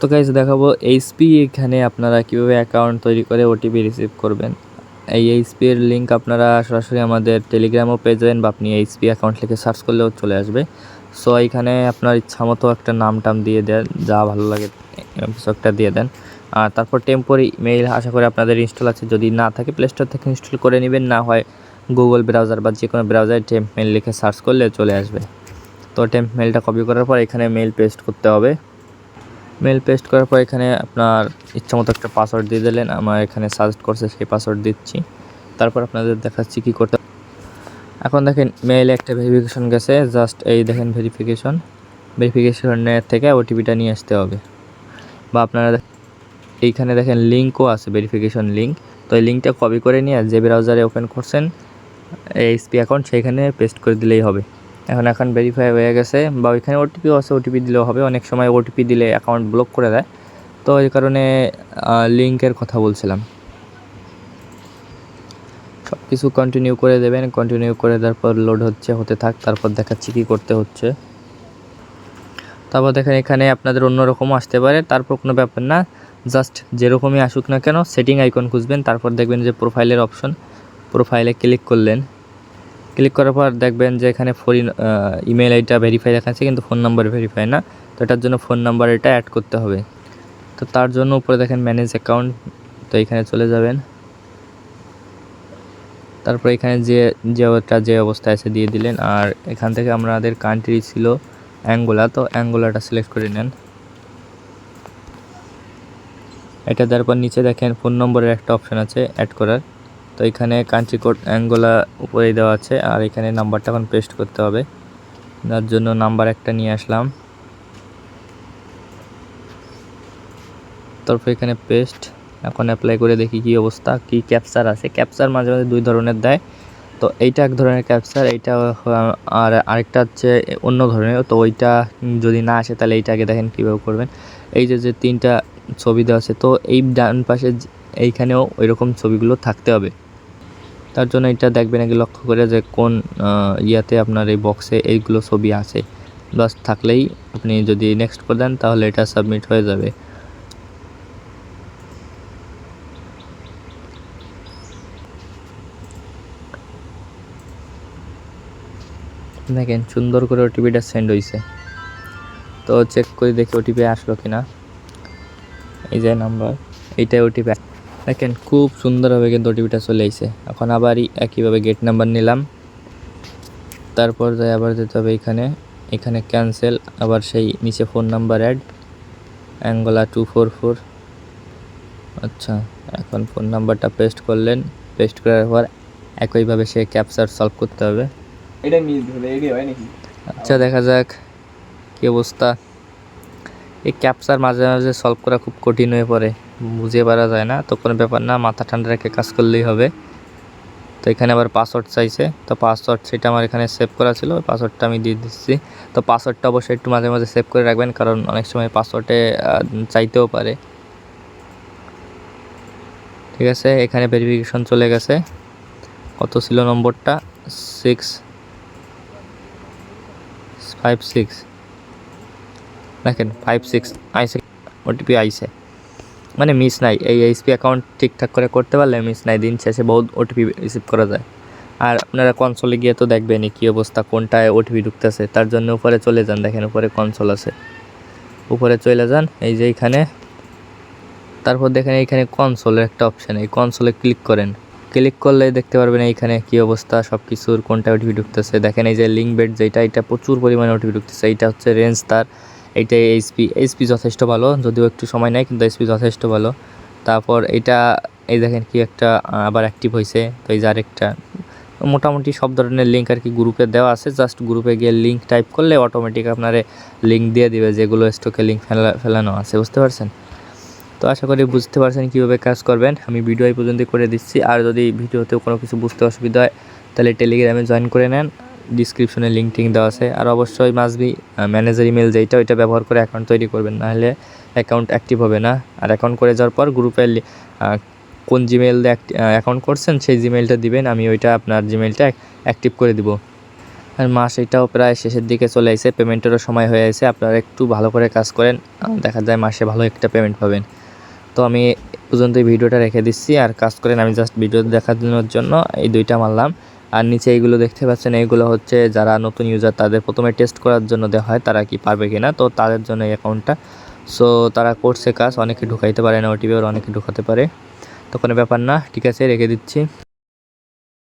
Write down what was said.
তো গাইজ দেখাবো এইচপি এখানে আপনারা কীভাবে অ্যাকাউন্ট তৈরি করে ওটিপি রিসিভ করবেন। এই এইচপি এর লিঙ্ক আপনারা সরাসরি আমাদের টেলিগ্রামও পেয়ে যাবেন বা আপনি এইচপি অ্যাকাউন্ট লিখে সার্চ করলেও চলে আসবে। সো এইখানে আপনার ইচ্ছা মতো একটা নাম টাম দিয়ে দেন, যা ভালো লাগে কিছু একটা দিয়ে দেন। আর তারপর টেম্পোরি মেইল আশা করি আপনাদের ইনস্টল আছে। যদি না থাকে প্লে স্টোর থেকে ইনস্টল করে নেবেন, না হয় গুগল ব্রাউজার বা যে কোনো ব্রাউজারে টেম্প মেল লিখে সার্চ করলে চলে আসবে। তো টেম্প মেলটা কপি করার পর এখানে মেল পেস্ট করতে হবে। মেল পেস্ট করার পর এখানে আপনার ইচ্ছা মতো একটা পাসওয়ার্ড দিয়ে দিলেন। আমার এখানে সাজেস্ট করছে সেই পাসওয়ার্ড দিচ্ছি। তারপর আপনাদের দেখাচ্ছি কী করতে এখন দেখেন মেইলে একটা ভেরিফিকেশন গেছে। জাস্ট এই দেখেন ভেরিফিকেশন ভেরিফিকেশনের থেকে ওটিপিটা নিয়ে আসতে হবে। বা আপনারা এইখানে দেখেন লিঙ্কও আছে ভেরিফিকেশন লিঙ্ক তো এই লিঙ্কটা কপি করে নিয়ে যে ব্রাউজারে ওপেন করছেন এইচপি অ্যাকাউন্ট সেইখানে পেস্ট করে দিলেই হবে। এখন এখন ভেরিফাই হয়ে গেছে বা ওইখানে ওটিপিও আছে ওটিপি দিলেও হবে। অনেক সময় ওটিপি দিলে অ্যাকাউন্ট ব্লক করে দেয়। তো এই কারণে লিঙ্কের কথা বলছিলাম। সব কিছু কন্টিনিউ করে দেবেন। কন্টিনিউ করে দেওয়ার পর লোড হচ্ছে, হতে থাক, তারপর দেখাচ্ছি কী করতে হচ্ছে। তারপর দেখেন এখানে আপনাদের অন্যরকমও আসতে পারে, তারপর কোনো ব্যাপার না। জাস্ট যেরকমই আসুক না কেন সেটিং আইকন খুঁজবেন, তারপর দেখবেন যে প্রোফাইলের অপশন প্রোফাইলে ক্লিক করলেন। ক্লিক করার পর দেখবেন যে এখানে ফোন ইমেল আইডিটা ভেরিফাই দেখাচ্ছে, কিন্তু ফোন নাম্বার ভেরিফাই না। তো এটার জন্য ফোন নাম্বার এটা অ্যাড করতে হবে। তো তার জন্য উপরে দেখেন ম্যানেজ অ্যাকাউন্ট তো এখানে চলে যাবেন। তারপর এখানে যে যে ওটা যে অবস্থায় আছে দিয়ে দিলেন। আর এখান থেকে আমাদের কান্ট্রি ছিল অ্যাঙ্গোলা তো অ্যাঙ্গোলাটা সিলেক্ট করে নেন। এটা দেওয়ার পর নিচে দেখেন ফোন নম্বরের একটা অপশন আছে অ্যাড করার। তো এখানে কান্ট্রি কোড অ্যাঙ্গোলা উপরেই দেওয়া আছে, আর এখানে নাম্বারটা এখন পেস্ট করতে হবে। যার জন্য নাম্বার একটা নিয়ে আসলাম। তারপর এখানে পেস্ট এখন অ্যাপ্লাই করে দেখি কি অবস্থা, কি ক্যাপচার আছে। ক্যাপচার মাঝে মাঝে দুই ধরনের দেয়। তো এইটা এক ধরনের ক্যাপচার এইটা আর আরেকটা হচ্ছে অন্য ধরনের। তো ওইটা যদি না আসে, তাহলে এইটাকে দেখেন কীভাবে করবেন। এই যে যে তিনটা ছবি দেওয়া আছে, তো এই ডান পাশে এইখানেও ওই রকম ছবিগুলো থাকতে হবে। তার জন্য এটা দেখবেন আগে লক্ষ্য করে যে কোন ইয়াতে আপনার এই বক্সে এইগুলো ছবি আছে। বাস থাকলেই আপনি যদি নেক্সট করে দেন তাহলে এটা সাবমিট হয়ে যাবে। দেখেন সুন্দর করে ওটিপিটা সেন্ড হয়েছে তো চেক করে দেখি ওটিপি আসলো কিনা। এই যে নাম্বার এইটাই ওটিপি দেখেন খুব সুন্দরভাবে কিন্তু ওটিপিটা চলে এসেছে এখন আবারই একইভাবে গেট নাম্বার নিলাম। তারপর যাই আবার যেতে হবে এখানে। এখানে ক্যান্সেল আবার সেই নিচে phone number add Angola two four four আচ্ছা এখন ফোন নাম্বারটা পেস্ট করলেন। পেস্ট করার পর একইভাবে সে ক্যাপচার সলভ করতে হবে। এটা মিস ধরে এগে হয় নাকি? আচ্ছা দেখা যাক কি অবস্থা। এই ক্যাপচার মাঝে মাঝে সলভ করা খুব কঠিন হয়ে পড়ে। বুঝে পারা যায় না, তো কোনো ব্যাপার না, মাথা ঠান্ডা রেখে কাজ করলেই হবে। তো এখানে আবার পাসওয়ার্ড চাইছে, তো পাসওয়ার্ড সেটা আমার এখানে সেভ করা ছিল, ওই পাসওয়ার্ডটা আমি দিয়ে দিচ্ছি। তো পাসওয়ার্ডটা অবশ্যই একটু মাঝে মাঝে সেভ করে রাখবেন, কারণ অনেক সময় পাসওয়ার্ডে চাইতেও পারে। ঠিক আছে, এখানে ভেরিফিকেশন চলে গেছে। কত ছিল নম্বরটা? সিক্স ফাইভ সিক্স দেখেন ফাইভ সিক্স আইসে ওটিপি আইসে মানে মিস নাই। এই এইচপি অ্যাকাউন্ট ঠিকঠাক করে করতে পারলে মিস নাই। দিন শেষে বহুত ওটিপি রিসিভ করা যায়। আর আপনারা কনসোলে গিয়ে তো দেখবেনই কী অবস্থা, কোনটায় ওটিপি ঢুকতেছে। তার জন্য উপরে চলে যান। দেখেন উপরে কনসোল আছে। উপরে চলে যান। এই যে এইখানে। তারপর দেখেন এইখানে কনসোলের একটা অপশান এই কনসোলে ক্লিক করেন। ক্লিক করলে দেখতে পারবেন এইখানে কি অবস্থা সব কিছুর কোনটা ওটিপি ঢুকতেছে। দেখেন এই যে লিঙ্ক বেড যেটা, এটা প্রচুর পরিমাণে ওটিপি ঢুকতেছে। এইটা হচ্ছে রেঞ্জ তার এইটা এইচপি এইচপি যথেষ্ট ভালো, যদিও একটু সময় নেয়, কিন্তু এইচপি যথেষ্ট ভালো। তারপর এটা এই দেখেন কি একটা আবার অ্যাক্টিভ হয়েছে তো এই যে আরেকটা, মোটামুটি সব ধরনের লিঙ্ক আর কি গ্রুপে দেওয়া আছে। জাস্ট গ্রুপে গিয়ে লিঙ্ক টাইপ করলে অটোমেটিক আপনারে লিঙ্ক দিয়ে দিবে যেগুলো স্টকে লিঙ্ক ফেলা, ফেলানো আছে, বুঝতে পারছেন? তো আশা করি বুঝতে পারছেন কীভাবে কাজ করবেন। আমি ভিডিও এই পর্যন্ত করে দিচ্ছি। আর যদি ভিডিওতেও কোনো কিছু বুঝতে অসুবিধা হয়, তাহলে টেলিগ্রামে জয়েন করে নেন। ডিসক্রিপশনে লিঙ্ক টিঙ্ক দেওয়া আছে। আর অবশ্যই মাসবি ম্যানেজার ইমেল যেটা ওইটা ব্যবহার করে অ্যাকাউন্ট তৈরি করবেন। নাহলে অ্যাকাউন্ট অ্যাক্টিভ হবে না। আর অ্যাকাউন্ট করে যাওয়ার পর গ্রুপে কোন জিমেল অ্যাকাউন্ট করছেন, সেই জিমেলটা দিবেন। আমি ওইটা আপনার জিমেলটা অ্যাক্টিভ করে দিব। আর মাস এটাও প্রায় শেষের দিকে চলে এসেছে পেমেন্টেরও সময় হয়ে এসেছে আপনারা একটু ভালো করে কাজ করেন। দেখা যায় মাসে ভালো একটা পেমেন্ট পাবেন। তো আমি পর্যন্ত ভিডিওটা রেখে দিচ্ছি। আর কাজ করেন, আমি জাস্ট ভিডিও দেখানোর জন্য এই দুইটা মারলাম। আর নিচে এইগুলো দেখতে পাচ্ছেন, এইগুলো হচ্ছে যারা নতুন ইউজার তাদের প্রথমে টেস্ট করার জন্য দেওয়া হয়, তারা কি পারবে কিনা, তো তাদের জন্য এই অ্যাকাউন্টটা সো তারা করছে কাজ, অনেকে ঢুকাইতে পারে না ওটিপি আর অনেকে ঢুকাতে পারে। তো কোনো ব্যাপার না, ঠিক আছে, রেখে দিচ্ছি।